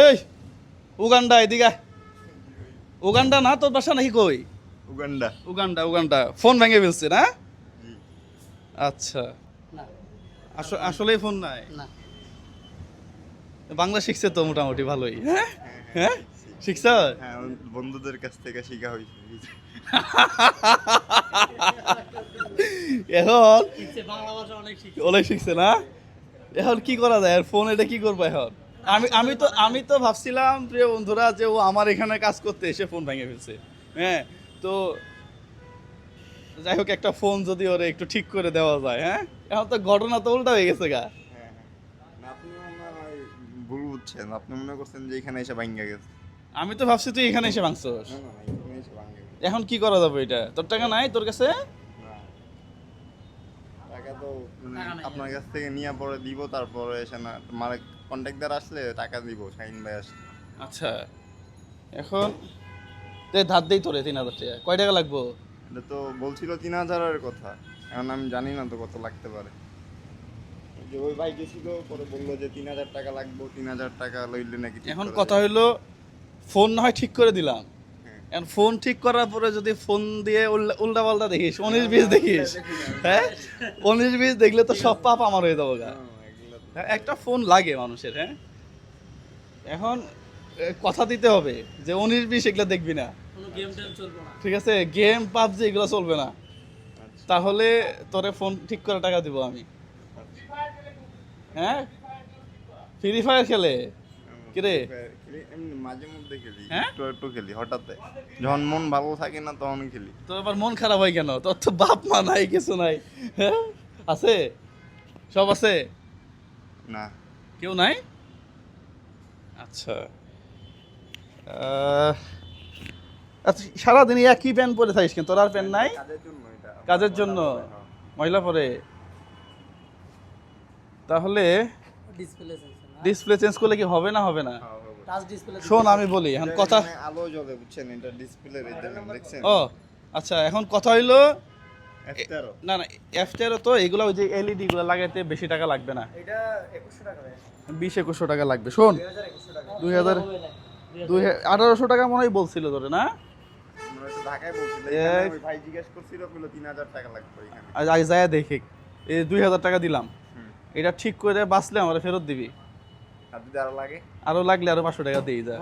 এই উগান্ডা এদিকে উগান্ডা না তোর বাসা নাকি কই? উগান্ডা। Uganda Uganda. ফোন ভেঙে ফেলছে না? আচ্ছা। না। আসলেই ফোন নাই? না। বাংলা শিখছে তো মোটামুটি ভালোই হ্যাঁ? হ্যাঁ শিখছ? হ্যাঁ বন্ধুদের কাছ থেকে শেখা হয়েছে এখন? শিখছে বাংলা অনেক শিখছে। অনেক শিখছে না? এখন কি করা যায়? আর ফোন এটা কি করব এখন? আমি আমি তো আমি তো ভাবছিলাম প্রিয় বন্ধুরা যে ও আমার এখানে কাজ করতে এসে ফোন ভেঙে ফেলছে। হ্যাঁ তো যাই হোক একটা ফোন যদি ওরে একটু ঠিক করে দেওয়া যায় হ্যাঁ? এখন তো ঘটনা তো উল্টা হয়ে গেছে গা। হ্যাঁ হ্যাঁ। আপনি মনে ভুল বুঝছেন। আপনি মনে করছেন যে এখানে এসে ভাঙ্গা গেছে। আমি তো ভাবছি তুই এখানে এসে ভাঙছস। এখন কি করা যাবে এটা? তোর টাকা নাই তোর কাছে? টাকা তো মানে আপনার কাছ থেকে নিয়ে পরে দিব তারপরে এসে না মানে কন্ট্যাক্টদার আসলে টাকা দিব শাহিন ভাই আসলে। আচ্ছা এখন? দে ধার দেই তোরে তিন হাজার টাকা। কয় টাকা লাগবো? এটা তো বলছিল তিন হাজারের কথা। এখন আমি জানি না তো কত লাগতে পারে। যে ওই ভাই গেছিল পরে বলল যে তিন হাজার টাকা লাগবে তিন হাজার টাকা লইলে নাকি এখন কথা। হইল ফোন না হয় ঠিক করে দিলাম। হ্যাঁ। এখন ফোন ঠিক করার পরে যদি ফোন দিয়ে উল্টা পাল্টা দেখিস উনিশ বিশ দেখিস হ্যাঁ? উনিশ বিশ দেখলে তো সব পাপ আমার হয়ে যাব গা তো- হ্যাঁ, একটা ফোন লাগে মানুষের হ্যাঁ? এখন কথা দিতে হবে যে উনিশ বিশ এগুলো দেখবি না। কোনো গেম টেম চলবে না। ঠিক আছে? গেম পাবজি এগুলো চলবে না। আচ্ছা, তাহলে তোরে ফোন ঠিক করে টাকা দিব আমি। হ্যাঁ? ফ্রি ফায়ার খেলে? কিরে? খেলি, মাঝে মধ্যে খেলি হ্যাঁ? একটু একটু খেলি হঠাৎ যখন মন ভালো থাকে না তখন খেলি। তোর আবার মন খারাপ হয় কেন? তোর তো বাপ মা নাই কিছু নাই। হ্যাঁ? আছে? সব আছে? না। কেউ নাই? আচ্ছা। আচ্ছা সারাদিন একই প্যান্ট পরে থাকিস কেন? তোর আর প্যান্ট নাই? কাজের জন্য এটা। কাজের জন্য? মহিলা পরে তাহলে ডিসপ্লে চেঞ্জ করলে কি হবে না হবে না? হ্যাঁ, হবে। টাচ ডিসপ্লে শোন আমি বলি এখন কথা আলো জ্বলে বুঝছেন? এটা ডিসপ্লে দেখছেন? ও আচ্ছা এখন কথা হইল F13 না না এফ তেরো তো এগুলো ওই যে এলইডি গুলো লাগাইতে বেশি টাকা লাগবে না। এটা 2100 টাকা দেয় বিশ একুশশো টাকা লাগবে শোন। 2100 টাকা। দুই হাজার দুই আঠারোশো টাকা মনে হয় বলছিল তোরে না যায় দেখি। এই দুই হাজার টাকা দিলাম। এটা ঠিক করে বাঁচলে আমার ফেরত দিবি। আরও লাগে? আরও লাগলে আরও পাঁচশো টাকা দিয়ে যা।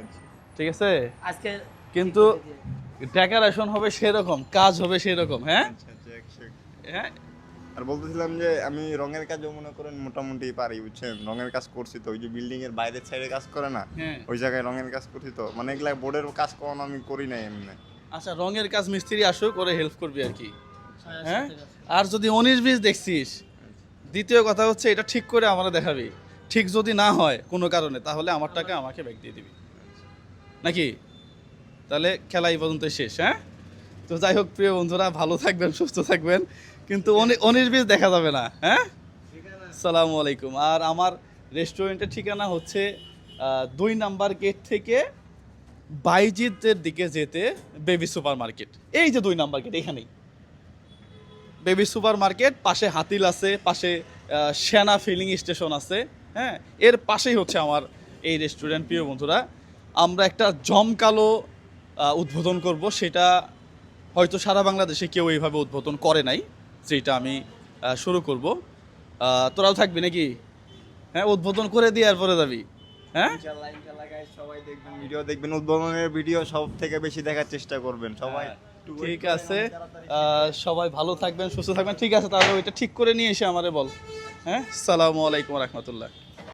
আচ্ছা। ঠিক আছে? কিন্তু ডেকারেশন হবে সেরকম কাজ হবে সেরকম হ্যাঁ? আচ্ছা আচ্ছা হ্যাঁ? আর বলতেছিলাম যে আমি রঙের কাজও মনে করেন মোটামুটি পারি বুঝছেন? রঙের কাজ করছি তো ওই যে বিল্ডিং এর বাইরের সাইডে কাজ করে না হ্যাঁ। ওই জায়গায় রঙের কাজ করছি তো মানে এগুলা বোর্ডের কাজ কখনো আমি করি নাই এমনি। আচ্ছা রঙের কাজ মিস্ত্রি আসো করে হেল্প করবি আর কি। হ্যাঁ? হ্যাঁ আর যদি উনিশ বিশ দেখছিস দ্বিতীয় কথা হচ্ছে এটা ঠিক করে আমরা দেখাবি। ঠিক যদি না হয় কোনো কারণে তাহলে আমার টাকা আমাকে ব্যাক দিয়ে দিবি। নাকি? তাহলে খেলা এই পর্যন্ত শেষ হ্যাঁ? তো যাই হোক, প্রিয় বন্ধুরা, ভালো থাকবেন, সুস্থ থাকবেন। কিন্তু উনিশ বিশ দেখা যাবে না হ্যাঁ? সালামু আলাইকুম। আর আমার রেস্টুরেন্টের ঠিকানা হচ্ছে দুই নাম্বার গেট থেকে বাইজিতের দিকে যেতে বেবি সুপার মার্কেট এই যে দুই নাম্বার গেট, এখানেই। বেবি সুপার মার্কেট পাশে হাতিল আছে, পাশে সেনা ফিলিং স্টেশন আছে হ্যাঁ? এর পাশেই হচ্ছে আমার এই রেস্টুরেন্ট, প্রিয় বন্ধুরা। আমরা একটা জমকালো উদ্বোধন করব সেটা হয়তো সারা বাংলাদেশে কেউ এইভাবে উদ্বোধন করে নাই যেটা আমি শুরু করব। তোরাও থাকবি নাকি? হ্যাঁ উদ্বোধন করে দিয়ে আর পরে যাবি। হ্যাঁ? সবাই দেখবেন ভিডিও দেখবেন উদ্বোধনের ভিডিও সব থেকে বেশি দেখার চেষ্টা করবেন সবাই ঠিক আছে। সবাই ভালো থাকবেন সুস্থ থাকবেন ঠিক আছে তাহলে ওইটা ঠিক করে নিয়ে এসে আমারে বল। হ্যাঁ? সালামু আলাইকুম রহমতুল্লাহ।